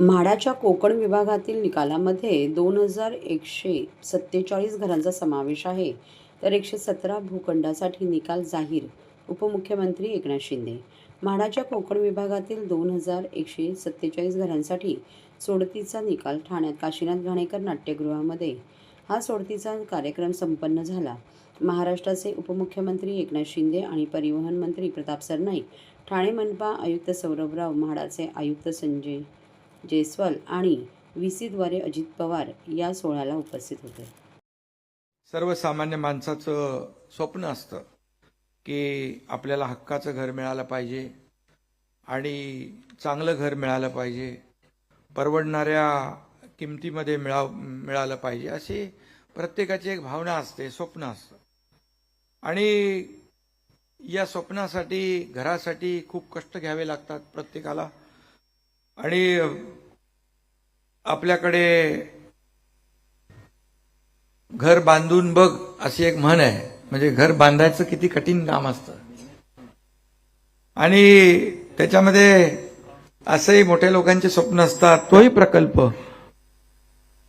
म्हाडाच्या कोकण विभागातील निकालामध्ये दोन हजार एकशे सत्तेचाळीस घरांचा समावेश आहे. तर एकशे सतरा भूखंडासाठी निकाल जाहीर उपमुख्यमंत्री एकनाथ शिंदे. म्हाडाच्या कोकण विभागातील दोन हजार एकशे सत्तेचाळीस घरांसाठी सोडतीचा निकाल ठाण्यात काशीनाथ घाणेकर नाट्यगृहामध्ये. हा सोडतीचा कार्यक्रम संपन्न झाला. महाराष्ट्राचे उपमुख्यमंत्री एकनाथ शिंदे आणि परिवहन मंत्री प्रताप सरनाईक ठाणे मनपा आयुक्त सौरभराव म्हाडाचे आयुक्त संजय जयस्वाल आणि व्ही सीद्वारे अजित पवार या सोहळ्याला उपस्थित होते. सर्वसामान्य माणसाचं स्वप्न असतं की आपल्याला हक्काचं घर मिळालं पाहिजे आणि चांगलं घर मिळालं पाहिजे परवडणाऱ्या किमतीमध्ये मिळाव मिळालं पाहिजे अशी प्रत्येकाची एक भावना असते स्वप्न असतं. आणि या स्वप्नासाठी घरासाठी खूप कष्ट घ्यावे लागतात प्रत्येकाला. आणि आपल्याकडे घर बांधून बघ अशी एक म्हण आहे. म्हणजे घर बांधायचं किती कठीण काम असतं. आणि त्याच्यामध्ये असंही मोठ्या लोकांचे स्वप्न असतात. तोही प्रकल्प.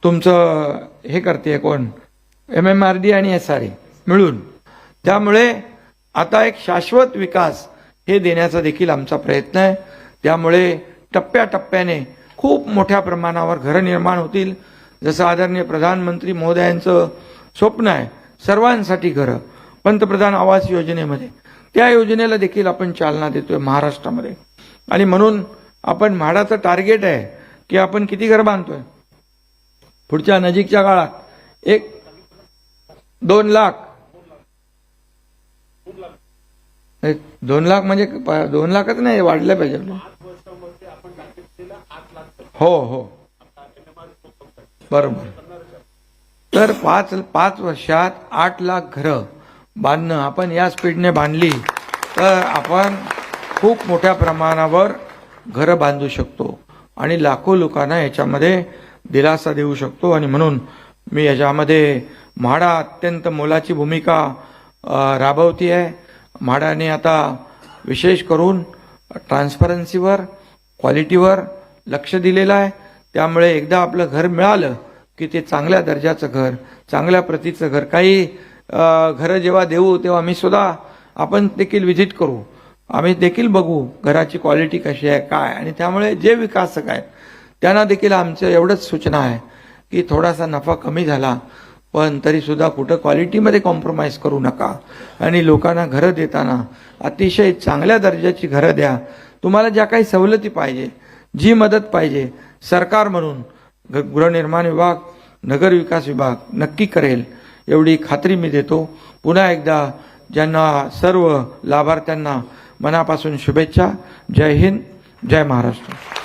तुमचं हे करते कोण? एम एम आर डी आणि एस आर मिळून. त्यामुळे आता एक शाश्वत विकास हे देण्याचा देखील आमचा प्रयत्न आहे. त्यामुळे टप्प्याटप्प्याने खूप मोठ्या प्रमाणावर घरं निर्माण होतील. जसं आदरणीय प्रधानमंत्री महोदयांचं स्वप्न आहे सर्वांसाठी घरं पंतप्रधान आवास योजनेमध्ये. त्या योजनेला देखील आपण चालना देतोय महाराष्ट्रामध्ये. आणि म्हणून आपण म्हाडाचं टार्गेट आहे की आपण किती घर बांधतोय? पुढच्या नजीकच्या काळात एक दोन लाख. एक दोन लाख म्हणजे प- दोन लाखच नाही वाढलं पाहिजे. हो हो. बरोबर. तर पाच पाच वर्षात आठ लाख घरं बांधणं आपण या स्पीडने बांधली तर आपण खूप मोठ्या प्रमाणावर घरं बांधू शकतो. आणि लाखो लोकांना याच्यामध्ये दिलासा देऊ शकतो. आणि म्हणून मी याच्यामध्ये म्हाडा अत्यंत मोलाची भूमिका राबवती आहे म्हाडाने आता विशेष करून ट्रान्सपरन्सीवर क्वालिटीवर लक्ष दिलेलं आहे. त्यामुळे एकदा आपलं घर मिळालं की ते चांगल्या दर्जाचं घर चांगल्या प्रतीचं घर. काही घरं जेव्हा देऊ तेव्हा मी सुद्धा आपण देखील व्हिजिट करू. आम्ही देखील बघू घराची क्वालिटी कशी आहे काय? आणि त्यामुळे जे विकासक आहेत त्यांना देखील आमचं एवढंच सूचना आहे की थोडासा नफा कमी झाला पण तरीसुद्धा कुठं क्वालिटीमध्ये कॉम्प्रोमाइज करू नका. आणि लोकांना घरं देताना अतिशय चांगल्या दर्जाची घरं द्या. तुम्हाला ज्या काही सवलती पाहिजे जी मदत पाहिजे सरकार म्हणून ग- गृहनिर्माण विभाग नगर विकास विभाग नक्की करेल एवढी खात्री मी देतो. पुन्हा एकदा ज्यांना सर्व लाभार्थ्यांना मनापासून शुभेच्छा. जय हिंद जय महाराष्ट्र.